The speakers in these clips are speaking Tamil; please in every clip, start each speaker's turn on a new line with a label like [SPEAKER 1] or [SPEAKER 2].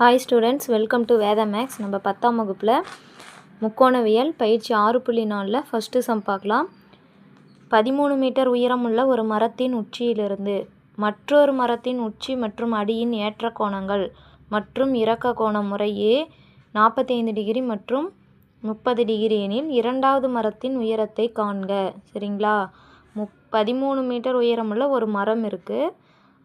[SPEAKER 1] Hi students welcome to Veda maths நம்ம பத்தாம் வகுப்பில் முக்கோணவியல் பயிற்சி ஆறு புள்ளி நாலில் ஃபஸ்ட்டு சம் பார்க்கலாம். பதிமூணு மீட்டர் உயரமுள்ள ஒரு மரத்தின் உச்சியிலிருந்து மற்றொரு மரத்தின் உச்சி மற்றும் அடியின் ஏற்ற கோணங்கள் மற்றும் இறக்க கோணம் முறையே நாற்பத்தைந்து டிகிரி மற்றும் முப்பது டிகிரி எனில் இரண்டாவது மரத்தின் உயரத்தை காண்க. சரிங்களா? முப் பதிமூணு மீட்டர் உயரமுள்ள ஒரு மரம் இருக்குது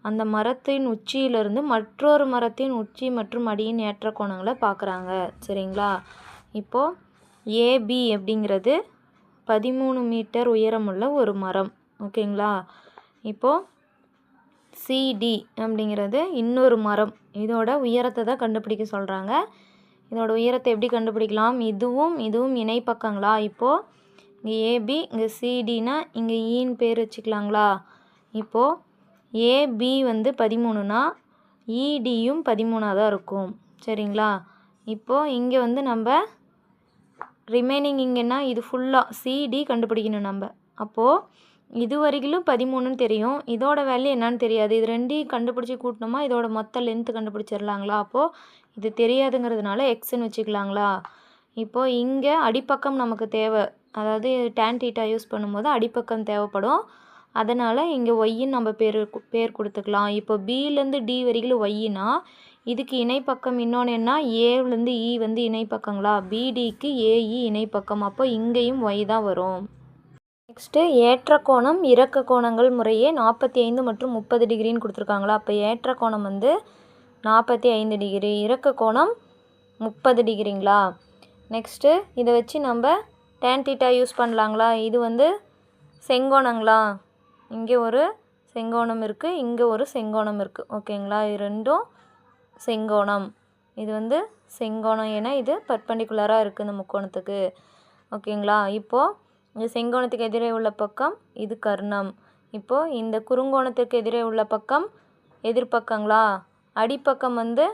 [SPEAKER 1] அந்த மரத்தின் உச்சியிலிருந்து மற்றொரு மரத்தின் உச்சி மற்றும் அடியின் ஏற்ற கோணங்களை பார்க்குறாங்க. சரிங்களா? இப்போது ஏபி அப்படிங்கிறது பதிமூணு மீட்டர் உயரமுள்ள ஒரு மரம். ஓகேங்களா? இப்போது சிடி அப்படிங்கிறது இன்னொரு மரம். இதோட உயரத்தை தான் கண்டுபிடிக்க சொல்கிறாங்க இதோட உயரத்தை எப்படி கண்டுபிடிக்கலாம்? இதுவும் இதுவும் இணை பக்கங்களா இப்போது இங்கே ஏபி இங்கே சிடினா இங்கே ஈன்னு பேர் வச்சுக்கலாங்களா? இப்போது ஏபி வந்து பதிமூணுனா இடியும் பதிமூணாக தான் இருக்கும். சரிங்களா? இப்போது இங்கே வந்து நம்ம ரிமைனிங் இங்கேன்னா இது ஃபுல்லாக சிடி கண்டுபிடிக்கணும் நம்ம. அப்போது இது வரைக்கும் பதிமூணுன்னு தெரியும். இதோட வேல்யூ என்னன்னு தெரியாது. இது ரெண்டையும் கண்டுபிடிச்சி கூட்டினோமா இதோட மொத்த லென்த்து கண்டுபிடிச்சிடலாங்களா? அப்போது இது தெரியாதுங்கிறதுனால எக்ஸ்ன்னு வச்சுக்கலாங்களா? இப்போது இங்கே அடிப்பக்கம் நமக்கு தேவை. அதாவது டேன் டீட்டா யூஸ் பண்ணும்போது அடிப்பக்கம் தேவைப்படும். அதனால் இங்கே ஒய்ன்னு நம்ம பேர் பேர் கொடுத்துக்கலாம். இப்போ பிலேருந்து டி வரைக்கும் ஒய்யினா இதுக்கு இணைப்பக்கம் இன்னொன்று என்ன ஏலேருந்து இ e வந்து இணைப்பக்கங்களா? பிடிக்கு ஏஇ e இணைப்பக்கம். அப்போ இங்கேயும் ஒய் தான் வரும். நெக்ஸ்ட்டு ஏற்ற கோணம் இறக்க கோணங்கள் முறையே நாற்பத்தி ஐந்து மற்றும் முப்பது டிகிரின்னு கொடுத்துருக்காங்களா? அப்போ ஏற்ற கோணம் வந்து நாற்பத்தி ஐந்து டிகிரி இறக்க கோணம் முப்பது டிகிரிங்களா? நெக்ஸ்ட்டு இதை வச்சு நம்ம டேன் தீட்டா யூஸ் பண்ணலாங்களா? இது வந்து செங்கோணங்களா? இங்கே ஒரு செங்கோணம் இருக்குது இங்கே ஒரு செங்கோணம் இருக்குது ஓகேங்களா? இது ரெண்டும் செங்கோணம். இது வந்து செங்கோணம் ஏன்னா இது பர்பண்டிகுலராக இருக்குது இந்த முக்கோணத்துக்கு ஓகேங்களா? இப்போது இந்த செங்கோணத்துக்கு எதிரே உள்ள பக்கம் இது கர்ணம். இப்போது இந்த குறுங்கோணத்துக்கு எதிரே உள்ள பக்கம் எதிர்பக்கங்களா அடிப்பக்கம் வந்து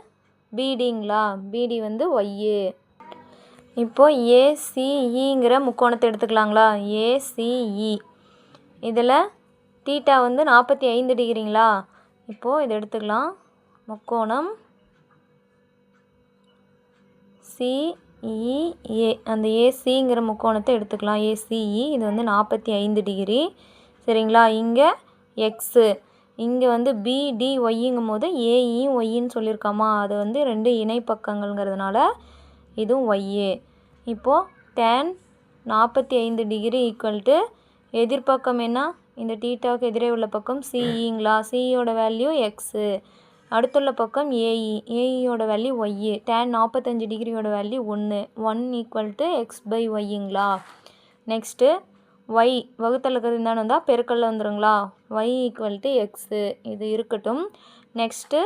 [SPEAKER 1] பிடிங்களா? பிடி வந்து ஒய்யு. இப்போது ஏசிஇங்கிற முக்கோணத்தை எடுத்துக்கலாங்களா? ஏசிஇ இதில் தீட்டா வந்து நாற்பத்தி ஐந்து டிகிரிங்களா? இப்போது இதை எடுத்துக்கலாம். முக்கோணம் சிஇஏ e, அந்த ஏசிங்கிற முக்கோணத்தை எடுத்துக்கலாம். ACE e. இது வந்து நாற்பத்தி ஐந்து டிகிரி. சரிங்களா? இங்கே எக்ஸு இங்கே வந்து பிடி ஒய்யுங்கும் போது ஏஇ ஒய்ன்னு e, சொல்லியிருக்காமா? அது வந்து ரெண்டு இணை பக்கங்கள்ங்கிறதுனால இதுவும் ஒய்யே இப்போது டேன் நாற்பத்தி ஐந்து டிகிரி ஈக்குவல் டு எதிர்பக்கம் என்ன? இந்த டீட்டாக்கு எதிரே உள்ள பக்கம் சிஇங்களா சிஇயோட வேல்யூ எக்ஸு அடுத்துள்ள பக்கம் ஏஇ ஏஇயோட வேல்யூ ஒய்யு டேன் நாற்பத்தஞ்சு டிகிரியோட வேல்யூ ஒன்று one equal to x by ஒய்யுங்களா next y வகுத்தல் இருக்கிறது இருந்தாலும் வந்தால் பெருக்கல்ல வந்துருங்களா? ஒய் ஈக்குவல் டு எக்ஸு இது இருக்கட்டும். நெக்ஸ்ட்டு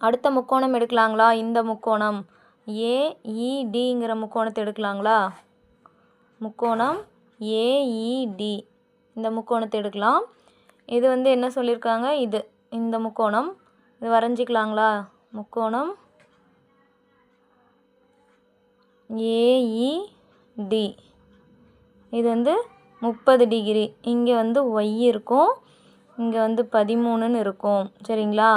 [SPEAKER 1] அடுத்த முக்கோணம் எடுக்கலாங்களா? இந்த முக்கோணம். ஏஇடிங்கிற e, முக்கோணத்தை எடுக்கலாங்களா? முக்கோணம் ஏஇடி இந்த முக்கோணத்தை எடுக்கலாம். இது வந்து என்ன சொல்லியிருக்காங்க? இது இந்த முக்கோணம். இது வரைஞ்சிக்கலாங்களா? முக்கோணம். ஏஇடி இது வந்து முப்பது டிகிரி. இங்கே வந்து ஒய் இருக்கும். இங்கே வந்து பதிமூணுன்னு இருக்கும். சரிங்களா?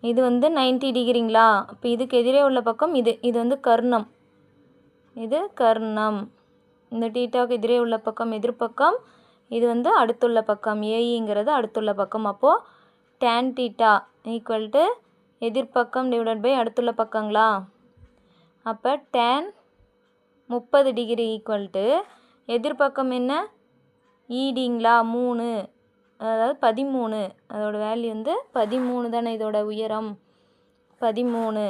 [SPEAKER 1] இது வந்து நைன்ட்டி டிகிரிங்களா? இப்போ இதுக்கு எதிரே உள்ள பக்கம் இது. இது வந்து கர்ணம். இது கர்ணம். இந்த டீட்டாக்கு எதிரே உள்ள பக்கம் எதிர்பக்கம் இது வந்து அடுத்துள்ள பக்கம். ஏஇங்கிறது அடுத்துள்ள பக்கம். அப்போது டேன் டீட்டா ஈக்குவல் டு எதிர்பக்கம் டிவைடட் பை அடுத்துள்ள பக்கங்களா? அப்போ டேன் முப்பது டிகிரி ஈக்குவல் டு எதிர்பக்கம் என்ன? ஈடிங்களா மூணு. அதாவது பதிமூணு. அதோட வேல்யூ வந்து பதிமூணு தானே இதோட உயரம். பதிமூணு.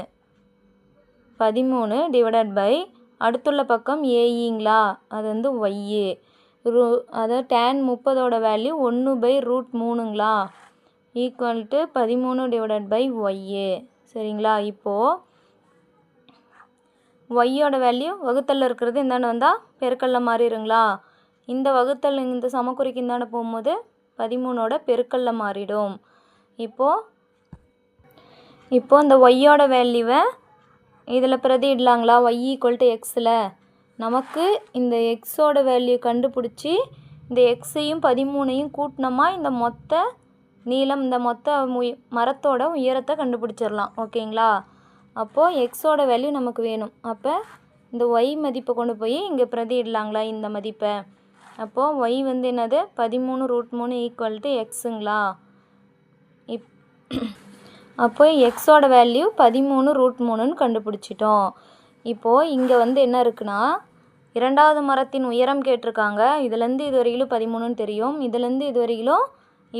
[SPEAKER 1] பதிமூணு டிவைடட் பை அடுத்துள்ள பக்கம் ஏஇங்களா அது வந்து ஒய்யு ரூ அதாவது டேன் முப்பதோட வேல்யூ ஒன்று பை ரூட் மூணுங்களா? ஈக்குவல் டு பதிமூணு டிவைடட் பை ஒய்யு சரிங்களா? இப்போது ஒய்யோட வேல்யூ வகுத்தலில் இருக்கிறது இந்தாண்ட வந்தால் பெருக்கல்ல மாறிடுங்களா? இந்த வகுத்தல் இந்த சமக்குறிக்கு இந்தாண்ட போகும்போது பதிமூணோட பெருக்கல்ல மாறிடும். இப்போது இப்போது இந்த ஒய்யோட வேல்யூவை இதில் பிரதியிடலாங்களா? ஒய் ஈக்குவல் டு எக்ஸில் நமக்கு இந்த எக்ஸோட வேல்யூ கண்டுபிடிச்சி இந்த எக்ஸையும் பதிமூணையும் கூட்டினோமா இந்த மொத்த நீளம் இந்த மொத்த உய மரத்தோட உயரத்தை கண்டுபிடிச்சிடலாம். ஓகேங்களா? அப்போது எக்ஸோட வேல்யூ நமக்கு வேணும். அப்போ இந்த ஒய் மதிப்பை கொண்டு போய் இங்கே பிரதியிடலாங்களா இந்த மதிப்பை? அப்போது ஒய் வந்து என்னது? பதிமூணு ரூட் மூணு ஈக்குவல் டு எக்ஸுங்களா இப் அப்போ எக்ஸோட வேல்யூ பதிமூணு ரூட் மூணுன்னு கண்டுபிடிச்சிட்டோம். இப்போது இங்கே வந்து என்ன இருக்குன்னா இரண்டாவது மரத்தின் உயரம் கேட்டிருக்காங்க. இதுலேருந்து இது வரையிலும் பதிமூணுன்னு தெரியும். இதுலேருந்து இது வரையிலும்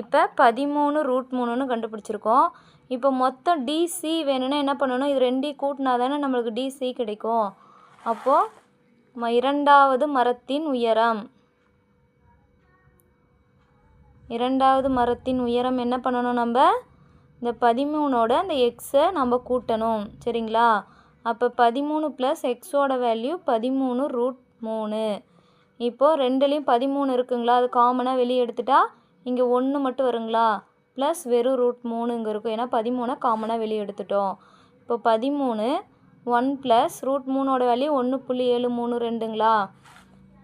[SPEAKER 1] இப்போ பதிமூணு ரூட் மூணுன்னு கண்டுபிடிச்சிருக்கோம். இப்போ மொத்தம் டிசி வேணும்னா என்ன பண்ணணும்? இது ரெண்டையும் கூட்டினா தானே நம்மளுக்கு டிசி கிடைக்கும். அப்போது இரண்டாவது மரத்தின் உயரம். இரண்டாவது மரத்தின் உயரம் என்ன பண்ணணும் நம்ம? இந்த பதிமூணோட இந்த எக்ஸை நம்ம கூட்டணும். சரிங்களா? அப்போ பதிமூணு ப்ளஸ் எக்ஸோட வேல்யூ பதிமூணு ரூட் மூணு. இப்போது ரெண்டுலேயும் பதிமூணு இருக்குங்களா? அது காமனாக வெளியே எடுத்துட்டா இங்கே ஒன்று மட்டும் வருங்களா? ப்ளஸ் வெறும் ரூட் மூணு இங்கே இருக்கும். ஏன்னா பதிமூணை காமனாக வெளியே எடுத்துட்டோம். இப்போ பதிமூணு ஒன் ப்ளஸ் ரூட் மூணோட வேல்யூ ஒன்று புள்ளி ஏழு மூணு ரெண்டுங்களா?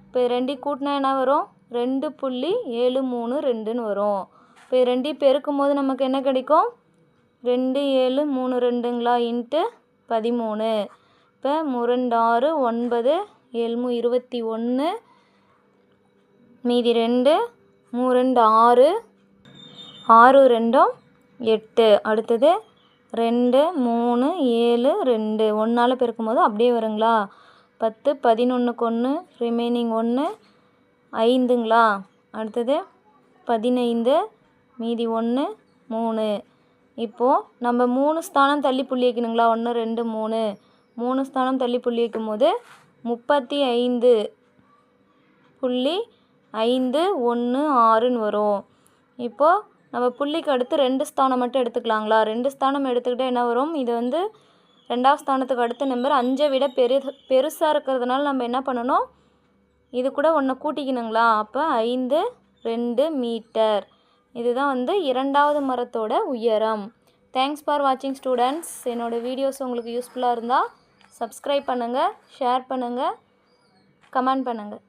[SPEAKER 1] இப்போ ரெண்டையும் கூட்டினா என்ன வரும்? ரெண்டு புள்ளி ஏழு மூணு ரெண்டுன்னு வரும். இப்போ ரெண்டையும் பெருக்கும் போது நமக்கு என்ன கிடைக்கும்? ரெண்டு ஏழு மூணு ரெண்டுங்களா? இன்ட்டு பதிமூணு. இப்போ முரண்டு ஆறு ஒன்பது ஏழ்மு இருபத்தி ஒன்று மீதி ரெண்டு மூ ரெண்டு ஆறு ஆறு ரெண்டும் எட்டு. அடுத்தது ரெண்டு மூணு ஏழு ரெண்டு. ஒன்றால் பெருக்கும்போது அப்படியே வருங்களா? பத்து பதினொன்றுக்கு ஒன்று ரிமைனிங் ஒன்று ஐந்துங்களா? அடுத்தது பதினைந்து மீதி ஒன்று மூணு. இப்போது நம்ம மூணு ஸ்தானம் தள்ளி புள்ளி வைக்கணுங்களா? ஒன்று ரெண்டு மூணு. மூணு ஸ்தானம் தள்ளி புள்ளி வைக்கும்போது முப்பத்தி ஐந்து புள்ளி ஐந்து ஒன்று ஆறுன்னு வரும். இப்போது நம்ம புள்ளிக்கு அடுத்து ரெண்டு ஸ்தானம் மட்டும் எடுத்துக்கலாங்களா? ரெண்டு ஸ்தானம் எடுத்துக்கிட்டால் என்ன வரும்? இது வந்து ரெண்டாவது ஸ்தானத்துக்கு அடுத்த நம்பர் அஞ்சை விட பெரு பெருசாக இருக்கிறதுனால நம்ம என்ன பண்ணணும்? இது கூட ஒன்றை கூட்டிக்கணுங்களா? அப்போ ஐந்து ரெண்டு மீட்டர். இதுதான் வந்து இரண்டாவது மரத்தோட உயரம். தேங்க்ஸ் ஃபார் வாட்சிங் ஸ்டூடெண்ட்ஸ் என்னோடய வீடியோஸ் உங்களுக்கு யூஸ்ஃபுல்லாக இருந்தால் சப்ஸ்கிரைப் பண்ணுங்கள் ஷேர் பண்ணுங்கள் கமெண்ட் பண்ணுங்கள்